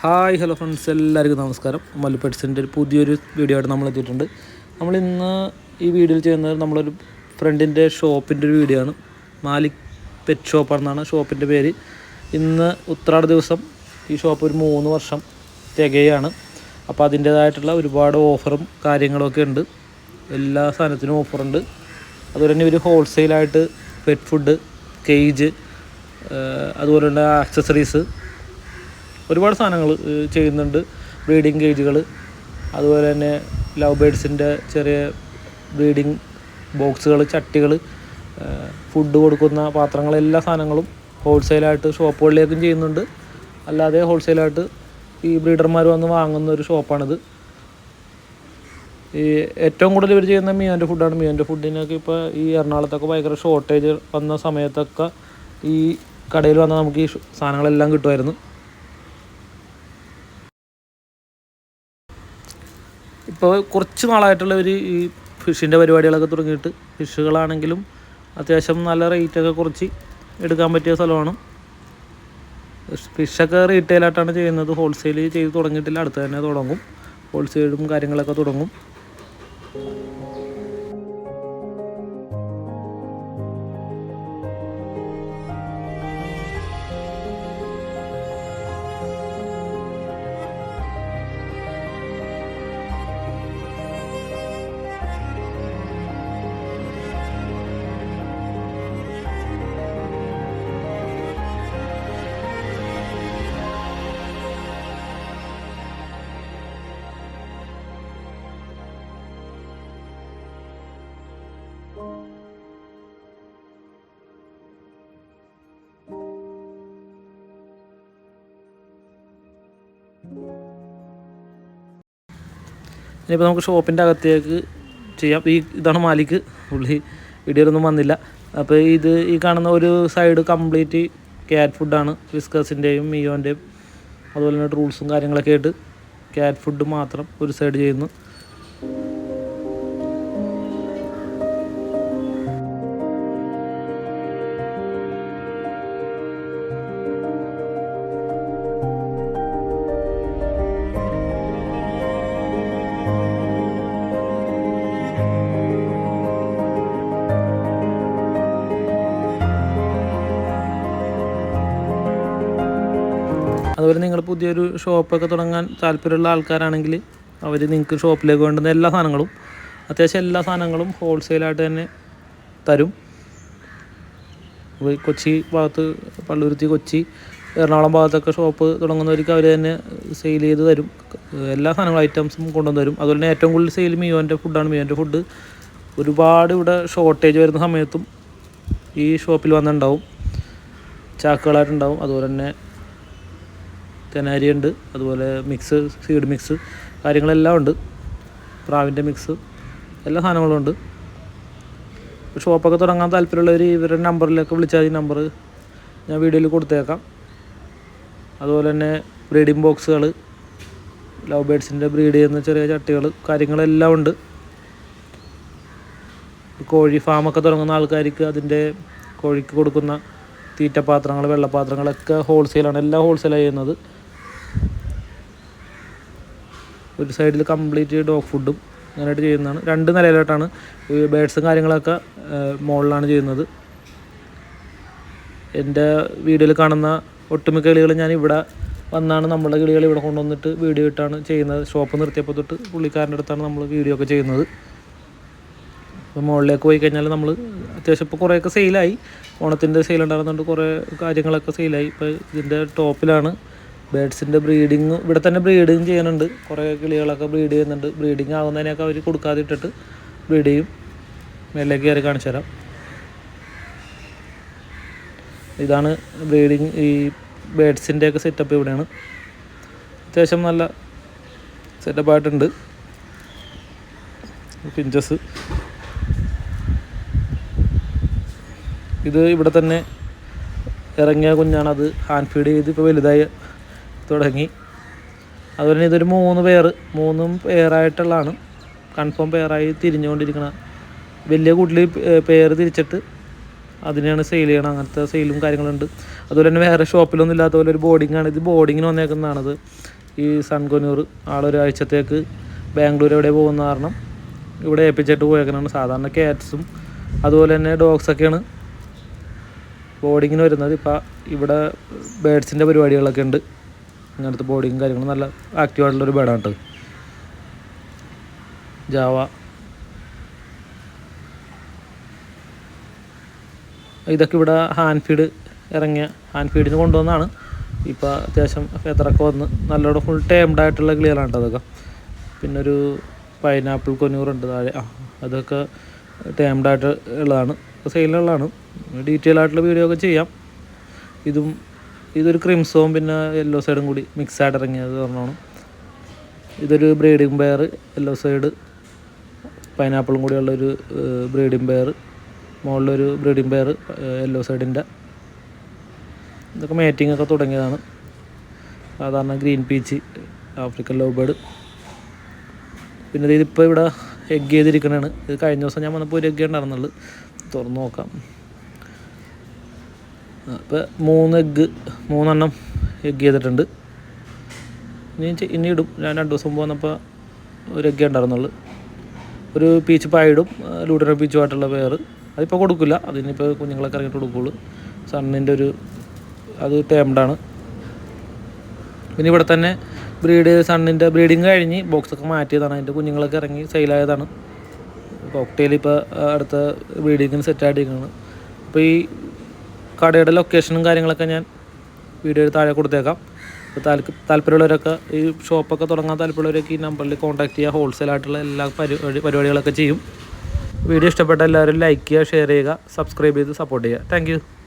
Hi hello friends. എല്ലാവർക്കും നമസ്കാരം. മല്ലുപെറ്റ്സിന്റെ ഒരു പുതിയൊരു വീഡിയോ ആയിട്ട് നമ്മൾ എത്തിയിട്ടുണ്ട്. നമ്മൾ ഇന്ന് ഈ വീഡിയോയിൽ ചെയ്യുന്നത് നമ്മളൊരു ഫ്രണ്ടിന്റെ ഷോപ്പിന്റെ ഒരു വീഡിയോ ആണ്. മാലിക് പെറ്റ് ഷോപ്പ് എന്നാണ് ഷോപ്പിന്റെ പേര്. ഇന്ന് ഉത്രാട ദിവസം. ഈ ഷോപ്പ് ഒരു മൂന്ന് വർഷം തികയാണ്. അപ്പോൾ അതിന്റേതായിട്ടുള്ള ഒരുപാട് ഓഫറും കാര്യങ്ങളൊക്കെ ഉണ്ട്. എല്ലാ സാധനത്തിനും ഓഫറുണ്ട് അതുപോലെ തന്നെ ഇവർ ഹോൾസെയിലായിട്ട് പെറ്റ് ഫുഡ് കേജ് അതുപോലെ തന്നെ ആക്സസറീസ് ഒരുപാട് സാധനങ്ങൾ ചെയ്യുന്നുണ്ട്. ബ്രീഡിങ് കേജുകൾ അതുപോലെ തന്നെ ലവ് ബേഡ്സിന്റെ ചെറിയ ബ്രീഡിങ് ബോക്സുകൾ ചട്ടികൾ ഫുഡ് കൊടുക്കുന്ന പാത്രങ്ങൾ എല്ലാ സാധനങ്ങളും ഹോൾസെയിലായിട്ട് ഷോപ്പുകളിലേക്കും ചെയ്യുന്നുണ്ട്. അല്ലാതെ ഹോൾസെയിലായിട്ട് ഈ ബ്രീഡർമാർ വന്ന് വാങ്ങുന്ന ഒരു ഷോപ്പാണിത്. ഈ ഏറ്റവും കൂടുതൽ ഇവർ ചെയ്യുന്ന മിയോന്റെ ഫുഡാണ്. മിയോന്റെ ഫുഡിനൊക്കെ ഇപ്പോൾ ഈ എറണാകുളത്തൊക്കെ ഭയങ്കര ഷോർട്ടേജ് വന്ന സമയത്തൊക്കെ ഈ കടയിൽ വന്നാൽ നമുക്ക് ഈ സാധനങ്ങളെല്ലാം കിട്ടുമായിരുന്നു. ഇപ്പോൾ കുറച്ച് നാളായിട്ടുള്ള ഒരു ഈ ഫിഷിന്റെ പരിപാടികളൊക്കെ തുടങ്ങിയിട്ട് ഫിഷുകളാണെങ്കിലും അത്യാവശ്യം നല്ല റേറ്റൊക്കെ കുറച്ച് എടുക്കാൻ പറ്റിയ സ്ഥലമാണ്. ഫിഷൊക്കെ റീറ്റെയിലായിട്ടാണ് ചെയ്യുന്നത്. ഹോൾസെയിൽ ചെയ്ത് തുടങ്ങിയിട്ടില്ല. അടുത്ത് തന്നെ തുടങ്ങും. ഹോൾസെയിലും കാര്യങ്ങളൊക്കെ തുടങ്ങും. ഇനിയിപ്പോൾ നമുക്ക് ഷോപ്പിന്റെ അകത്തേക്ക് ചെയ്യാം. ഈ ഇതാണ് മാലിക്ക് പുള്ളി വീഡിയോയിലൊന്നും വന്നില്ല. അപ്പോൾ ഇത് ഈ കാണുന്ന ഒരു സൈഡ് കംപ്ലീറ്റ് ക്യാറ്റ് ഫുഡാണ് വിസ്കസിന്റെയും മിയോന്റെയും അതുപോലെ തന്നെ റൂൾസും കാര്യങ്ങളൊക്കെ ആയിട്ട് ക്യാറ്റ് ഫുഡ് മാത്രം ഒരു സൈഡ് ചെയ്യുന്നു. അതുപോലെ നിങ്ങൾ പുതിയൊരു ഷോപ്പൊക്കെ തുടങ്ങാൻ താല്പര്യമുള്ള ആൾക്കാരാണെങ്കിൽ അവർ നിങ്ങൾക്ക് ഷോപ്പിലേക്ക് വേണ്ടുന്ന എല്ലാ സാധനങ്ങളും അത്യാവശ്യം എല്ലാ സാധനങ്ങളും ഹോൾസെയിലായിട്ട് തന്നെ തരും. കൊച്ചി ഭാഗത്ത് പള്ളുരുത്തി കൊച്ചി എറണാകുളം ഭാഗത്തൊക്കെ ഷോപ്പ് തുടങ്ങുന്നവർക്ക് അവർ തന്നെ സെയിൽ ചെയ്ത് തരും. എല്ലാ സാധനങ്ങളും ഐറ്റംസും കൊണ്ടുവന്ന് തരും. അതുപോലെ ഏറ്റവും കൂടുതൽ സെയിൽ മിയോന്റെ ഫുഡാണ് മിയോന്റെ ഫുഡ് ഒരുപാട് ഇവിടെ ഷോർട്ടേജ് വരുന്ന സമയത്തും ഈ ഷോപ്പിൽ വന്നിട്ടുണ്ടാവും. ചാക്കുകളായിട്ടുണ്ടാവും. അതുപോലെ തന്നെ തെനാരി ഉണ്ട് അതുപോലെ മിക്സ് സീഡ് മിക്സ് കാര്യങ്ങളെല്ലാം ഉണ്ട്. പ്രാവിന്റെ മിക്സ് എല്ലാ സാധനങ്ങളും ഉണ്ട്. ഷോപ്പൊക്കെ തുടങ്ങാൻ താല്പര്യമുള്ളവർ ഇവരുടെ നമ്പറിലൊക്കെ വിളിച്ചാൽ ഈ നമ്പർ ഞാൻ വീഡിയോയിൽ കൊടുത്തേക്കാം. അതുപോലെ തന്നെ ബ്രീഡിംഗ് ബോക്സുകൾ ലവ് ബേഡ്സിന്റെ ബ്രീഡ് ചെയ്യുന്ന ചെറിയ ചട്ടികൾ കാര്യങ്ങളെല്ലാം ഉണ്ട്. കോഴി ഫാമൊക്കെ തുടങ്ങുന്ന ആൾക്കാർക്ക് അതിന്റെ കോഴിക്ക് കൊടുക്കുന്ന തീറ്റപാത്രങ്ങൾ വെള്ളപാത്രങ്ങളൊക്കെ ഹോൾസെയിലാണ് എല്ലാം ഹോൾസെയിലാണ് ചെയ്യുന്നത് ഒരു സൈഡിൽ കംപ്ലീറ്റ് ഡോഗ് ഫുഡും അങ്ങനെയായിട്ട് ചെയ്യുന്നതാണ്. രണ്ട് നിലയിലായിട്ടാണ് ഈ ബേഡ്സും കാര്യങ്ങളൊക്കെ മുകളിലാണ് ചെയ്യുന്നത്. എന്റെ വീഡിയോയിൽ കാണുന്ന ഒട്ടുമിക്ക കിളികൾ ഞാൻ ഇവിടെ വന്നാണ് നമ്മുടെ കിളികൾ ഇവിടെ കൊണ്ടുവന്നിട്ട് വീഡിയോ ഇട്ടാണ് ചെയ്യുന്നത്. ഷോപ്പ് നിർത്തിയപ്പോൾ തൊട്ട് പുള്ളിക്കാരന്റെ അടുത്താണ് നമ്മൾ വീഡിയോ ഒക്കെ ചെയ്യുന്നത്. അപ്പോൾ മുകളിലേക്ക് പോയി കഴിഞ്ഞാൽ നമ്മൾ അത്യാവശ്യം ഇപ്പോൾ കുറേയൊക്കെ സെയിലായി. ഓണത്തിന്റെ സെയിൽ ഉണ്ടാകുന്നുണ്ട് കുറേ കാര്യങ്ങളൊക്കെ സെയിലായി. ഇപ്പോൾ ഇതിന്റെ ടോപ്പിലാണ് ബേഡ്സിന്റെ ബ്രീഡിങ് ഇവിടെ തന്നെ ബ്രീഡിങ് ചെയ്യുന്നുണ്ട്. കുറേ കിളികളൊക്കെ ബ്രീഡ് ചെയ്യുന്നുണ്ട്. ബ്രീഡിങ് ആകുന്നതിനൊക്കെ അവർ കൊടുക്കാതെ ഇട്ടിട്ട് ബ്രീഡ് ചെയ്യും. മേലേക്ക് കയറി കാണിച്ചു തരാം. ഇതാണ് ബ്രീഡിങ് ഈ ബേഡ്സിന്റെയൊക്കെ സെറ്റപ്പ് ഇവിടെയാണ്. അത്യാവശ്യം നല്ല സെറ്റപ്പായിട്ടുണ്ട് പിഞ്ചസ്. ഇത് ഇവിടെ തന്നെ ഇറങ്ങിയ കുഞ്ഞാണ് അത് ഹാൻഡ് ഫീഡ് ചെയ്ത് ഇപ്പോൾ വലുതായി തുടങ്ങി. അതുപോലെ തന്നെ ഇതൊരു മൂന്ന് പേർ മൂന്നും പേരായിട്ടുള്ളതാണ് കൺഫേം പെയറായി തിരിഞ്ഞുകൊണ്ടിരിക്കുന്ന വലിയ കൂട്ടിൽ പേര് തിരിച്ചിട്ട് അതിനെയാണ് സെയിൽ ചെയ്യണം അങ്ങനത്തെ സെയിലും കാര്യങ്ങളുണ്ട്. അതുപോലെ തന്നെ വേറെ ഷോപ്പിലൊന്നും ഇല്ലാത്ത പോലെ ഒരു ബോർഡിങ്ങാണ് ഇത് ബോർഡിങ്ങിന് വന്നേക്കുന്നതാണത്. ഈ സൺകൊന്നൂർ ആളൊരാഴ്ചത്തേക്ക് ബാംഗ്ലൂർ എവിടെ പോകുന്ന കാരണം ഇവിടെ ഏൽപ്പിച്ചിട്ട് പോയേക്കുന്നതാണ്. സാധാരണ ക്യാറ്റ്സും അതുപോലെ തന്നെ ഡോഗ്സൊക്കെയാണ് ബോർഡിങ്ങിന് വരുന്നത്. ഇപ്പം ഇവിടെ ബേഡ്സിന്റെ പരിപാടികളൊക്കെ ഉണ്ട്. ഇങ്ങനത്തെ ബോഡിയും കാര്യങ്ങളും നല്ല ആക്റ്റീവായിട്ടുള്ളൊരു ബേഡാണ് കേട്ടോ ജാവ. ഇതൊക്കെ ഇവിടെ ഹാൻഡ് ഫീഡ് ഇറങ്ങിയ ഹാൻഡ് ഫീഡിന് കൊണ്ടുവന്നാണ്. ഇപ്പോൾ അത്യാവശ്യം ഫെതറൊക്കെ വന്ന് നല്ലോണം ഫുൾ ടേംഡ് ആയിട്ടുള്ള ക്ലിയറാണ് അതൊക്കെ. പിന്നെ ഒരു പൈനാപ്പിൾ കൊന്നൂറുണ്ട് താഴെ. ആ അതൊക്കെ ടേംഡ് ആയിട്ട് ഉള്ളതാണ്. സെയിലുള്ളതാണ് ഡീറ്റെയിൽ ആയിട്ടുള്ള വീഡിയോ ഒക്കെ ചെയ്യാം. ഇതും ഇതൊരു ക്രിംസവും പിന്നെ യെല്ലോ സൈഡും കൂടി മിക്സ് ആയിട്ട് ഇറങ്ങിയത് പറഞ്ഞോണം. ഇതൊരു ബ്രീഡിംഗ് പെയർ യെല്ലോ സൈഡ് പൈനാപ്പിളും കൂടിയുള്ളൊരു ബ്രീഡിംഗ് പെയർ മുകളിലൊരു ബ്രീഡിംഗ് പെയർ യെല്ലോ സൈഡിന്റെ ഇതൊക്കെ മേറ്റിംഗ് ഒക്കെ തുടങ്ങിയതാണ്. സാധാരണ green peach African love bird പിന്നെ ഇത് ഇതിപ്പോൾ ഇവിടെ എഗ് ചെയ്തിരിക്കണതാണ് ഇത് കഴിഞ്ഞ ദിവസം ഞാൻ വന്നപ്പോൾ ഒരു എഗ് ഉണ്ടായിരുന്നുള്ളൂ. തുറന്ന് നോക്കാം. ഇപ്പോൾ മൂന്ന് എഗ്ഗ് മൂന്നെണ്ണം എഗ്ഗ് ചെയ്തിട്ടുണ്ട്. ഇനി ഇനി ഇടും. ഞാൻ രണ്ട് ദിവസം പോകുന്നപ്പോൾ ഒരു എഗ്ഗേ ഉണ്ടായിരുന്നുള്ളൂ. ഒരു പീച്ച് പായിടും ലൂഡർ പീച്ചുമായിട്ടുള്ള പേർ അതിപ്പോൾ കൊടുക്കില്ല. അതിനിപ്പോൾ കുഞ്ഞുങ്ങളൊക്കെ ഇറങ്ങിയിട്ട് കൊടുക്കുള്ളൂ. സണ്ണിന്റെ ഒരു അത് ടേംഡാണ് പിന്നെ ഇവിടെ തന്നെ ബ്രീഡ് സണ്ണിന്റെ ബ്രീഡിങ് കഴിഞ്ഞ് ബോക്സൊക്കെ മാറ്റിയതാണ്. അതിന്റെ കുഞ്ഞുങ്ങളൊക്കെ ഇറങ്ങി സെയിലായതാണ് കോക്ടെയിൽ ഇപ്പോൾ അടുത്ത ബ്രീഡിങ്ങിന് സെറ്റായിട്ടിരിക്കുകയാണ്. അപ്പോൾ ഈ കടയുടെ ലൊക്കേഷനും കാര്യങ്ങളൊക്കെ ഞാൻ വീഡിയോയിൽ താഴെ കൊടുത്തേക്കാം. അപ്പോൾ താല്പ താല്പര്യമുള്ളവരൊക്കെ ഈ ഷോപ്പൊക്കെ തുടങ്ങാൻ താല്പര്യമുള്ളവരൊക്കെ ഈ നമ്പറിൽ കോൺടാക്ട് ചെയ്യുക. ഹോൾസെയിൽ ആയിട്ടുള്ള എല്ലാ പരിപാടി പരിപാടികളൊക്കെ ചെയ്യും. വീഡിയോ ഇഷ്ടപ്പെട്ട എല്ലാവരും ലൈക്ക് ചെയ്യുക ഷെയർ ചെയ്യുക സബ്സ്ക്രൈബ് ചെയ്ത് സപ്പോർട്ട് ചെയ്യുക. താങ്ക്